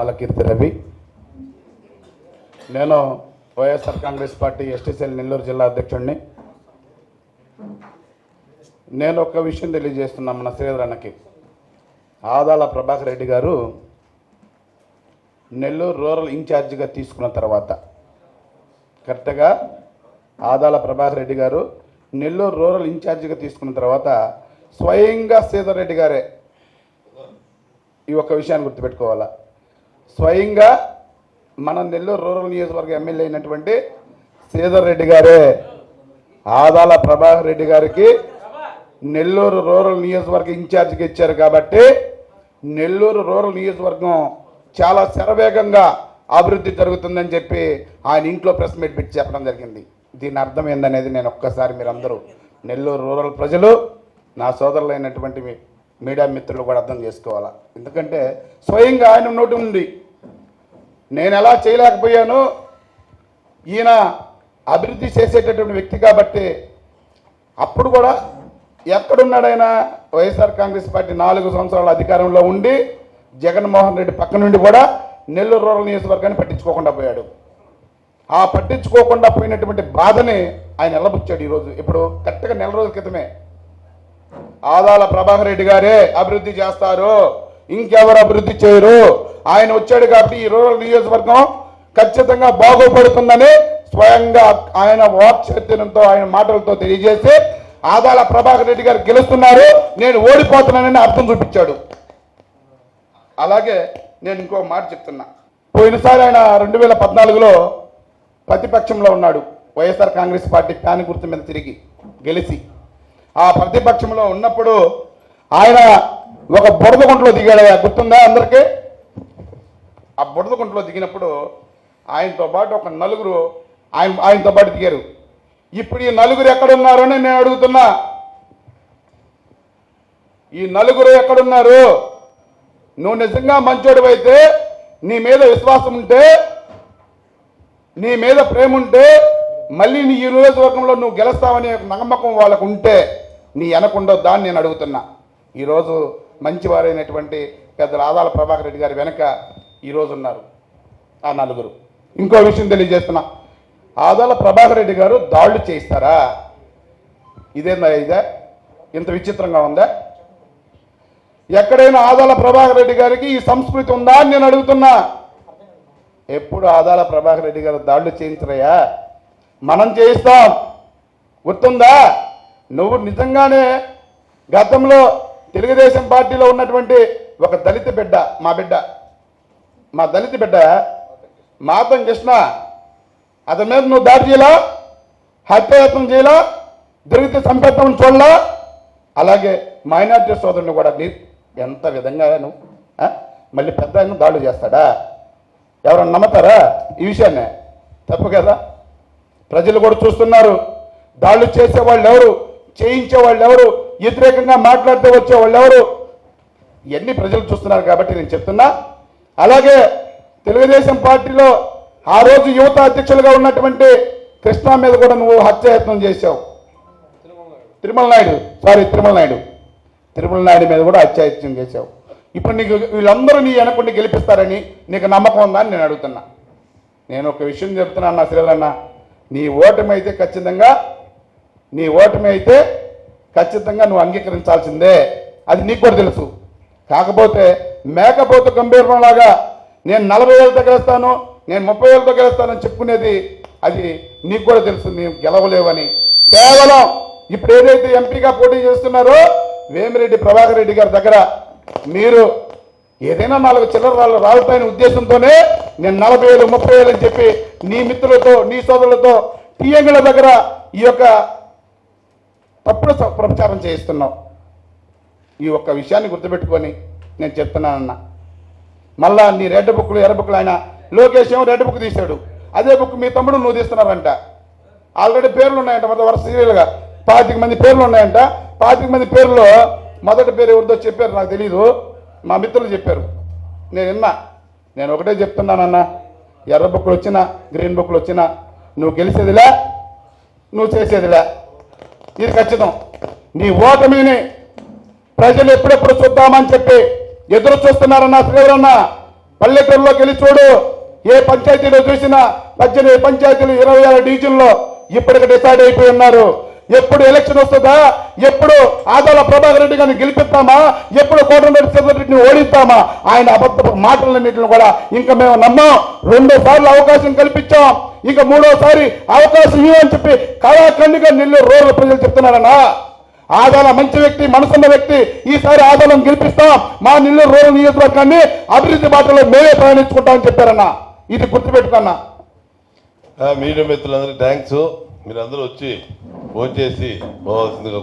పాలకీర్తి రవి నేను YSR Congress party STCL Nellore జిల్లా అధ్యక్షుడిని నేను ఒక విషయం తెలియజేస్తున్నా మన శ్రీధర్ అన్నకి. ఆదాల ప్రభాకర్ రెడ్డి గారు నెల్లూరు రూరల్ ఇన్ఛార్జిగా తీసుకున్న తర్వాత కరెక్ట్గా ఆదాల ప్రభాకర్ రెడ్డి గారు నెల్లూరు రూరల్ ఇన్ఛార్జిగా తీసుకున్న తర్వాత స్వయంగా శ్రీధర్ రెడ్డి గారే ఈ ఒక్క విషయాన్ని గుర్తుపెట్టుకోవాలా? స్వయంగా మన నెల్లూరు రూరల్ నియోజకవర్గ ఎమ్మెల్యే అయినటువంటి శ్రీధర్ రెడ్డి గారే ఆదాల ప్రభాకర్ రెడ్డి గారికి నెల్లూరు రూరల్ నియోజకవర్గ ఇన్ఛార్జ్కి ఇచ్చారు కాబట్టి నెల్లూరు రూరల్ నియోజకవర్గం చాలా శరవేగంగా అభివృద్ధి జరుగుతుందని చెప్పి ఆయన ఇంట్లో ప్రెస్ మీట్ పెట్టి చెప్పడం జరిగింది. దీని అర్థం ఏందనేది నేను ఒక్కసారి మీరందరూ నెల్లూరు రూరల్ ప్రజలు నా సోదరులైనటువంటి మీ మీడియా మిత్రులు కూడా అర్థం చేసుకోవాలా? ఎందుకంటే స్వయంగా ఆయన నోటి ఉంది. నేను ఎలా చేయలేకపోయాను ఈయన అభివృద్ధి చేసేటటువంటి వ్యక్తి కాబట్టి అప్పుడు కూడా ఎక్కడున్నాడైనా వైఎస్ఆర్ కాంగ్రెస్ పార్టీ నాలుగు సంవత్సరాల అధికారంలో ఉండి జగన్మోహన్ రెడ్డి పక్క నుండి కూడా నెల్లూరు రూరల్ నియోజకవర్గాన్ని పట్టించుకోకుండా పోయాడు. ఆ పట్టించుకోకుండా పోయినటువంటి బాధని ఆయన ఎల్లబుచ్చాడు ఈరోజు. ఇప్పుడు కరెక్ట్గా నెల రోజుల క్రితమే. ఆదాల ప్రభాకర్ రెడ్డి గారే అభివృద్ధి చేస్తారు. ఇంకెవరు అభివృద్ధి చేయరు. ఆయన వచ్చాడు కాబట్టి ఈ రూరల్ నియోజకవర్గం ఖచ్చితంగా బాగుపడుతుందని స్వయంగా ఆయన వాక్చైతన్యంతో ఆయన మాటలతో తెలియజేసి ఆదాల ప్రభాకర్ రెడ్డి గారు గెలుస్తున్నారు. నేను ఓడిపోతున్నానని అర్థం చూపించాడు. అలాగే నేను ఇంకో మాట చెప్తున్నా. పోయినసారి ఆయన రెండు వేల పద్నాలుగులో ప్రతిపక్షంలో ఉన్నాడు. వైఎస్ఆర్ కాంగ్రెస్ పార్టీ ఫ్యాన్ గుర్తు మీద తిరిగి గెలిచి. ఆ ప్రతిపక్షంలో ఉన్నప్పుడు ఆయన ఒక బురద గుంటలో దిగాడు గుర్తుందా అందరికీ? ఆ బురద గుంటలో దిగినప్పుడు ఆయనతో పాటు ఒక నలుగురు ఆయన ఆయనతో పాటు దిగారు. ఇప్పుడు ఈ నలుగురు ఎక్కడున్నారని అని నేను అడుగుతున్నా. ఈ నలుగురు ఎక్కడున్నారు? నువ్వు నిజంగా మంచోడు అయితే నీ మీద విశ్వాసం ఉంటే నీ మీద ప్రేమ ఉంటే మళ్ళీ నీ ఈ నియోజకవర్గంలో నువ్వు గెలుస్తావనే నమ్మకం వాళ్ళకు ఉంటే నీ వెనకుండో దాన్ని నేను అడుగుతున్నా. ఈరోజు మంచివారైనటువంటి పెద్ద ఆదాల ప్రభాకర్ రెడ్డి గారి వెనక ఈరోజు ఉన్నారు. ఆ నలుగురు. ఇంకో విషయం తెలియజేస్తున్నా. ఆదాల ప్రభాకర్ రెడ్డి గారు దాడులు చేయిస్తారా? ఇదేందా ఇదే? ఇంత విచిత్రంగా ఉందా? ఎక్కడైనా ఆదాల ప్రభాకర్ రెడ్డి గారికి ఈ సంస్కృతి ఉందా అని నేను అడుగుతున్నా. ఎప్పుడు ఆదాల ప్రభాకర్ రెడ్డి గారు దాడులు చేయించరయ్యా? మనం చేయిస్తాం. గుర్తుందా? నువ్వు నిజంగానే గతంలో తెలుగుదేశం పార్టీలో ఉన్నటువంటి ఒక దళిత బిడ్డ మా బిడ్డ మా దళిత బిడ్డ మాతం కృష్ణ అతని మీద నువ్వు దాడి చేయలా? హత్యాయత్నం చేయాలా? దొరికితే సంపెత్తం చూడలా? అలాగే మైనార్టీ సోదరుని కూడా మీరు ఎంత విధంగా నువ్వు మళ్ళీ పెద్ద ఆయన దాడులు చేస్తాడా? ఎవరన్నా నమ్ముతారా ఈ విషయాన్ని? తప్పు కదా? ప్రజలు కూడా చూస్తున్నారు. దాడులు చేసే వాళ్ళు ఎవరు? చేయించే వాళ్ళు ఎవరు? వ్యతిరేకంగా మాట్లాడుతూ వచ్చే వాళ్ళు ఎవరు ఇవన్నీ ప్రజలు చూస్తున్నారు కాబట్టి నేను చెప్తున్నా. అలాగే తెలుగుదేశం పార్టీలో ఆ రోజు యువత అధ్యక్షులుగా ఉన్నటువంటి కృష్ణ మీద కూడా నువ్వు హత్యాయత్నం చేశావు. తిరుమల నాయుడు. సారీ తిరుమల నాయుడు. తిరుమల నాయుడు మీద కూడా హత్యాయత్నం చేశావు. ఇప్పుడు నీకు వీళ్ళందరూ నీ వెనకుండి గెలిపిస్తారని నీకు నమ్మకం ఉందా అని నేను అడుగుతున్నా. నేను ఒక విషయం చెప్తున్నా అన్న శ్రీధరన్న నీ ఓటమి అయితే ఖచ్చితంగా నీ ఓటమి అయితే ఖచ్చితంగా నువ్వు అంగీకరించాల్సిందే. అది నీకు కూడా తెలుసు. కాకపోతే మేకపోతు గంభీరంలాగా నేను నలభై వేలతో గెలుస్తాను నేను ముప్పై వేలతో గెలుస్తానని చెప్పుకునేది అది నీకు కూడా తెలుసు మేము గెలవలేవని. కేవలం ఇప్పుడు ఏదైతే ఎంపీగా పోటీ చేస్తున్నారో వేమిరెడ్డి ప్రభాకర్ రెడ్డి గారి దగ్గర మీరు ఏదైనా నాలుగు చిల్లర రాళ్ళు రావుతాయనే ఉద్దేశంతోనే నేను నలభై వేలు ముప్పై వేలు అని చెప్పి నీ మిత్రులతో నీ సోదరులతో టీఎంల దగ్గర ఈ యొక్క తప్పుడు స- ప్రచారం చేయిస్తున్నావు. ఈ ఒక్క విషయాన్ని గుర్తుపెట్టుకొని నేను చెప్తున్నానన్న. మళ్ళా నీ రెడ్ బుక్లు ఎర్ర బుక్లు ఆయన లోకేష్ ఏమో రెడ్ బుక్ తీశాడు. అదే బుక్ మీ తమ్ముడు నువ్వు తీస్తున్నారంట. ఆల్రెడీ పేర్లు ఉన్నాయంట మొదటి వరుస సీరియల్గా. పాతిక మంది పేర్లు ఉన్నాయంట. పాతిక మంది పేర్లో మొదటి పేరు ఎవరిదో చెప్పారు నాకు తెలీదు. మా మిత్రులు చెప్పారు. నేను విన్నా. నేను ఒకటే చెప్తున్నానన్న. ఎర్ర బుక్లు వచ్చినా గ్రీన్ బుక్లు వచ్చినా నువ్వు గెలిచేదిలే నువ్వు చేసేదిలే. ఇది ఖచ్చితం. నీ ఓటమిని ప్రజలు ఎప్పుడెప్పుడు చూద్దామని చెప్పి ఎదురు చూస్తున్నారన్న శ్రీవరన్న పల్లెటూరులోకి వెళ్ళి చూడు. ఏ పంచాయతీలో చూసినా పద్దెనిమిది పంచాయతీలు ఇరవై ఆరు డివిజన్లో ఇప్పటికి డిసైడ్ అయిపోయి ఉన్నారు. ఎప్పుడు ఎలక్షన్ వస్తుందా? ఎప్పుడు ఆదాల ప్రభాకర్ రెడ్డి గారిని గెలిపిస్తామా? ఎప్పుడు కోటమిరెడ్డి రెడ్డిని ఓడిస్తామా ఆయన అబద్ధ మాటలన్నింటిని కూడా ఇంకా మేము నమ్మం. రెండు సార్లు అవకాశం కల్పించాం. ఇంకా మూడోసారి అవకాశం ఇవ్వని చెప్పి కళాఖండిగా నెల్లూరు రోడ్ల ప్రజలు చెప్తున్నారన్నా. ఆదాల మంచి వ్యక్తి మనసున్న వ్యక్తి ఈసారి ఆదాలను గెలిపిస్తాం. మా నెల్లూరు రూరల్ నియోజకవర్గాన్ని అభివృద్ధి బాటలో మేమే ప్రయాణించుకుంటామని చెప్పారన్న. ఇది గుర్తుపెట్టుకున్నా. మీడియా మిత్రులందరూ థ్యాంక్స్ మీరందరూ వచ్చి ఫోన్ చేసి పోవాల్సిందిగా